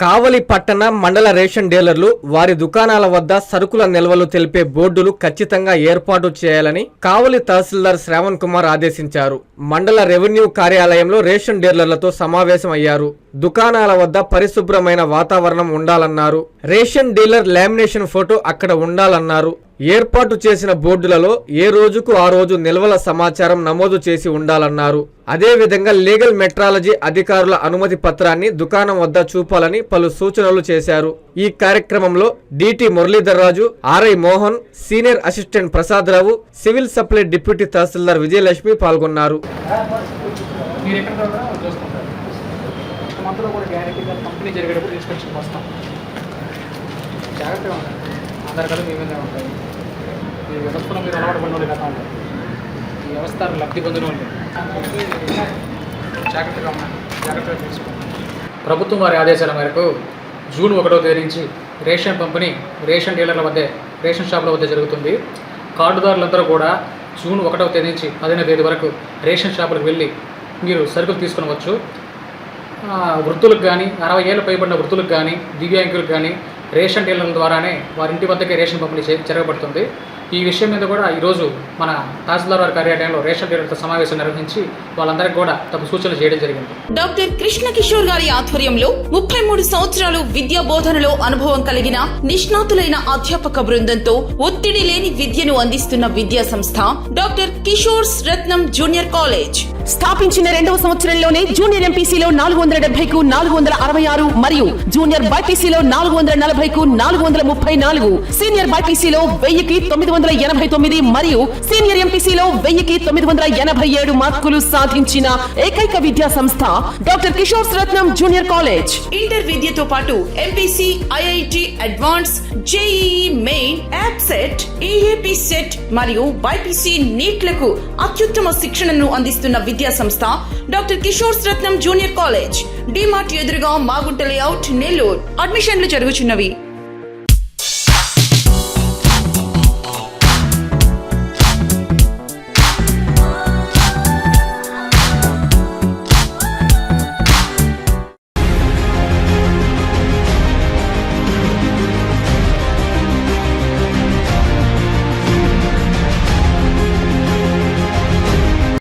కావలి పట్టణ మండల రేషన్ డీలర్లు వారి దుకాణాల వద్ద సరుకుల నిల్వలు తెలిపే బోర్డులు ఖచ్చితంగా ఏర్పాటు చేయాలని కావలి తహసీల్దార్ శ్రావణ్ కుమార్ ఆదేశించారు. మండల రెవెన్యూ కార్యాలయంలో రేషన్ డీలర్లతో సమావేశం అయ్యారు దుకాణాల వద్ద పరిశుభ్రమైన వాతావరణం ఉండాలన్నారు. రేషన్ డీలర్ లామినేషన్ ఫోటో అక్కడ ఉండాలన్నారు. ఏర్పాటు చేసిన బోర్డులలో ఏ రోజుకు ఆ రోజు నిల్వల సమాచారం నమోదు చేసి ఉండాలన్నారు. అదేవిధంగా లీగల్ మెట్రాలజీ అధికారుల అనుమతి పత్రాన్ని దుకాణం వద్ద చూపాలని పలు సూచనలు చేశారు. ఈ కార్యక్రమంలో DT Muralidhar Raju RI Mohan senior assistant Prasada Rao civil supply deputy tahsildar Vijayalakshmi పాల్గొన్నారు. మీరు ఎక్కడ దగ్గర చూసుకుంటారు. మంత్లో కూడా గ్యారెంటీగా కంపెనీ జరిగేటప్పుడు ఇన్స్పెక్షన్కి వస్తాం. జాగ్రత్తగా ఉంటాయి ఆధార్ కార్డు మీ మీదే ఉంటాయి. ఈ వ్యవస్థలో మీరు అలవాటు పడిన వాళ్ళు కదా ఈ వ్యవస్థ లబ్ధి పొందిన వాళ్ళు. జాగ్రత్తగా ఉండండి. జాగ్రత్తగా తీసుకోండి. ప్రభుత్వం వారి ఆదేశాల మేరకు జూన్ ఒకటో తేదీ నుంచి రేషన్ పంపిణీ రేషన్ డీలర్ల వద్ద రేషన్ షాపుల వద్ద జరుగుతుంది. కార్డుదారులందరూ కూడా జూన్ ఒకటవ తేదీ నుంచి పదిహేనవ తేదీ వరకు రేషన్ షాపులకు వెళ్ళి మీరు సరుకులు తీసుకునవచ్చు. వృద్ధులకు కానీ అరవై ఏళ్ళు పైబడిన వృద్ధులకు కానీ దివ్యాంగులకు కానీ రేషన్ డీలర్ల ద్వారానే వారి ఇంటి వద్దకే రేషన్ పంపిణీ జరగబడుతుంది. ఈ విషయం మీద కూడా ఈరోజు మన తహసీల్దార్ వారి కార్యాలయంలో రేషన్ డీలర్తో సమావేశం నిర్వహించి వాళ్ళందరికీ కూడా తమ సూచనలు చేయడం జరిగింది. డాక్టర్ కృష్ణ కిషోర్ గారి ఆధ్వర్యంలో ముప్పై మూడు సంవత్సరాలు విద్యా బోధనలో అనుభవం కలిగిన నిష్ణాతులైన అధ్యాపక బృందంతో ఒత్తిడి లేని విద్యను అందిస్తున్న విద్యా సంస్థ doctor Kishores Ratnam junior college. స్థాపించిన రెండవ సంవత్సరంలోనే జూనియర్ ఎంపీసీలో నాలుగు వందల డెబ్బైకు నాలుగు వందల అరవై ఆరు మరియు జూనియర్ బైపీసీలో నాలుగు వందల నలభైకు నాలుగు వందల ముప్పై నాలుగు సీనియర్ బైపీసీలో వెయ్యికి తొమ్మిది వందల ఎనభై తొమ్మిది మరియు సీనియర్ ఎంపీసీలో వెయ్యికి తొమ్మిది వందల ఎనభై ఏడు మార్కులు సాధించిన ఏకైక విద్యా సంస్థ doctor Kishore Ratnam junior college. Inter విద్యతో పాటు MPC IIT advance JEE main EAP CET AAP CET మరియు బైపీసీ నీట్లకు అత్యుత్తమ శిక్షణను అందిస్తున్న విద్యా సంస్థ doctor Kishore Ratnam junior college DMart ఎదురుగా మాగుంట లేఅవుట్ నెల్లూరు. అడ్మిషన్లు జరుగుచున్నవి.